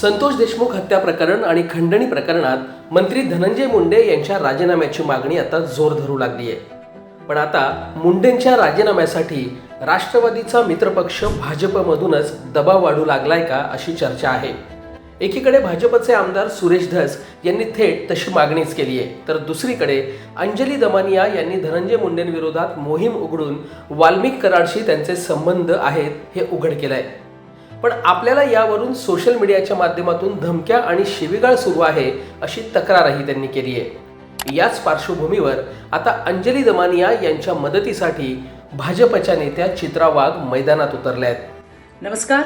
संतोष देशमुख हत्या प्रकरण आणि खंडणी प्रकरणात मंत्री धनंजय मुंडे यांच्या राजीनाम्याची मागणी आता जोर धरू लागली आहे. पण आता मुंडेंच्या राजीनाम्यासाठी राष्ट्रवादीचा मित्रपक्ष भाजपमधूनच दबाव वाढू लागलाय का अशी चर्चा आहे. एकीकडे भाजपचे आमदार सुरेश धस यांनी थेट तशी मागणीच केली आहे. तर दुसरीकडे अंजली दमानिया यांनी धनंजय मुंडेंविरोधात मोहीम उघडून वाल्मिक कराडशी त्यांचे संबंध आहेत हे उघड केलं आहे पण आपल्याला यावरून सोशल मीडियाच्या माध्यमातून धमक्या आणि शिवीगाळ सुरू आहे अशी तक्रारही त्यांनी केली आहे. याच पार्श्वभूमीवर आता अंजली दमानिया यांच्या मदतीसाठी भाजपच्या नेत्या चित्रा वाघ मैदानात उतरल्या आहेत. नमस्कार.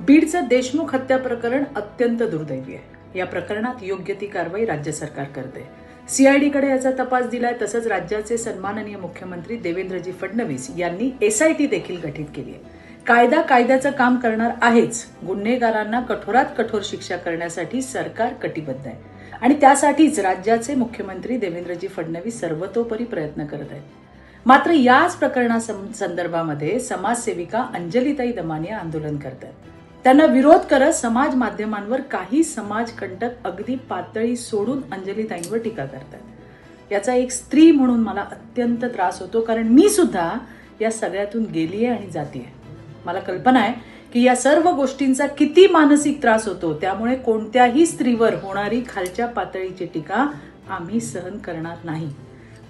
बीडचं देशमुख हत्या प्रकरण अत्यंत दुर्दैवी आहे. या प्रकरणात योग्य ती कारवाई राज्य सरकार करते. सीआयडीकडे याचा तपास दिलाय तसंच राज्याचे सन्माननीय मुख्यमंत्री देवेंद्रजी फडणवीस यांनी एसआयटी देखील गठीत केली आहे. कायदा कायद्याचं काम करणार आहेच. गुन्हेगारांना कठोरात कठोर शिक्षा करण्यासाठी सरकार कटिबद्ध आहे. आणि त्यासाठीच राज्याचे मुख्यमंत्री देवेंद्रजी फडणवीस सर्वतोपरी प्रयत्न करत आहेत. मात्र याच प्रकरणा सं- संदर्भामध्ये समाजसेविका अंजलीताई दमानिया आंदोलन करतात. त्यांना विरोध करत समाज माध्यमांवर काही समाजकंटक अगदी पातळी सोडून अंजलीताईंवर टीका करतात. याचा एक स्त्री म्हणून मला अत्यंत त्रास होतो कारण मी सुद्धा या सगळ्यातून गेलीये आणि जातीये. मला कल्पना आहे की या सर्व गोष्टींचा किती मानसिक त्रास होतो त्यामुळे कोणत्याही स्त्रीवर होणारी खालच्या पातळीची टीका आम्ही सहन करणार नाही.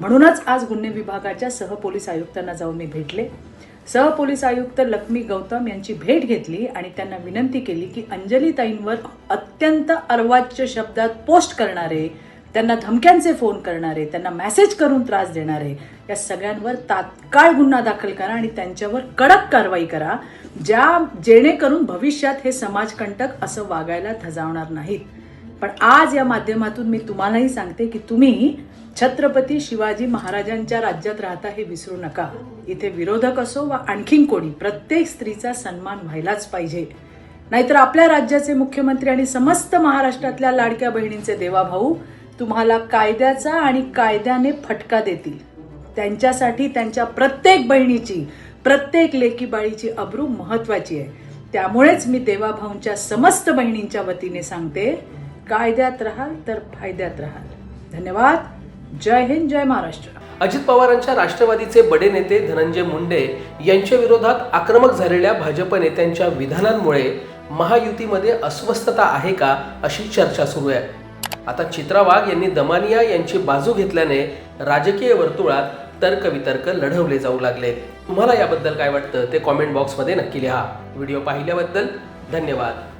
म्हणूनच आज गुन्हे विभागाच्या सहपोलीस आयुक्तांना जाऊन मी भेटले. सहपोलीस आयुक्त लक्ष्मी गौतम यांची भेट घेतली आणि त्यांना विनंती केली की अंजलीताईंवर अत्यंत अर्वाच्य शब्दात पोस्ट करणारे त्यांना धमक्यांचे फोन करणारे त्यांना मेसेज करून त्रास देणारे या सगळ्यांवर तात्काळ गुन्हा दाखल करा आणि त्यांच्यावर कडक कारवाई करा ज्या जेणेकरून भविष्यात हे समाजकंटक असं वागायला धजावणार नाहीत. पण आज या माध्यमातून मी तुम्हालाही सांगते की तुम्ही छत्रपती शिवाजी महाराजांच्या राज्यात राहता हे विसरू नका. इथे विरोधक असो वा आणखीन कोणी प्रत्येक स्त्रीचा सन्मान व्हायलाच पाहिजे. नाहीतर आपल्या राज्याचे मुख्यमंत्री आणि समस्त महाराष्ट्रातल्या लाडक्या बहिणींचे देवाभाऊ तुम्हाला कायद्याचा आणि कायद्याने फटका देतील. त्यांच्यासाठी त्यांच्या प्रत्येक बहिणीची प्रत्येक लेकीबाळीची अब्रू महत्वाची आहे. त्यामुळेच मी देवाभाऊंच्या समस्त बहिणींच्या वतीने सांगते कायद्यात राहाल तर फायद्यात राहाल. धन्यवाद. जय हिंद जय महाराष्ट्र. अजित पवारांच्या राष्ट्रवादीचे बडे नेते धनंजय मुंडे यांच्या विरोधात आक्रमक झालेल्या भाजप नेत्यांच्या विधानांमुळे महायुतीमध्ये अस्वस्थता आहे का अशी चर्चा सुरू आहे. आता चित्रा वाघ यांनी दमानिया यांची बाजू घेतल्याने राजकीय वर्तुळात तर्कवितर्क लढवले जाऊ लागले. तुम्हाला याबद्दल काय वाटतं? ते कॉमेंट बॉक्समध्ये नक्की लिहा. व्हिडिओ पाहिल्याबद्दल धन्यवाद.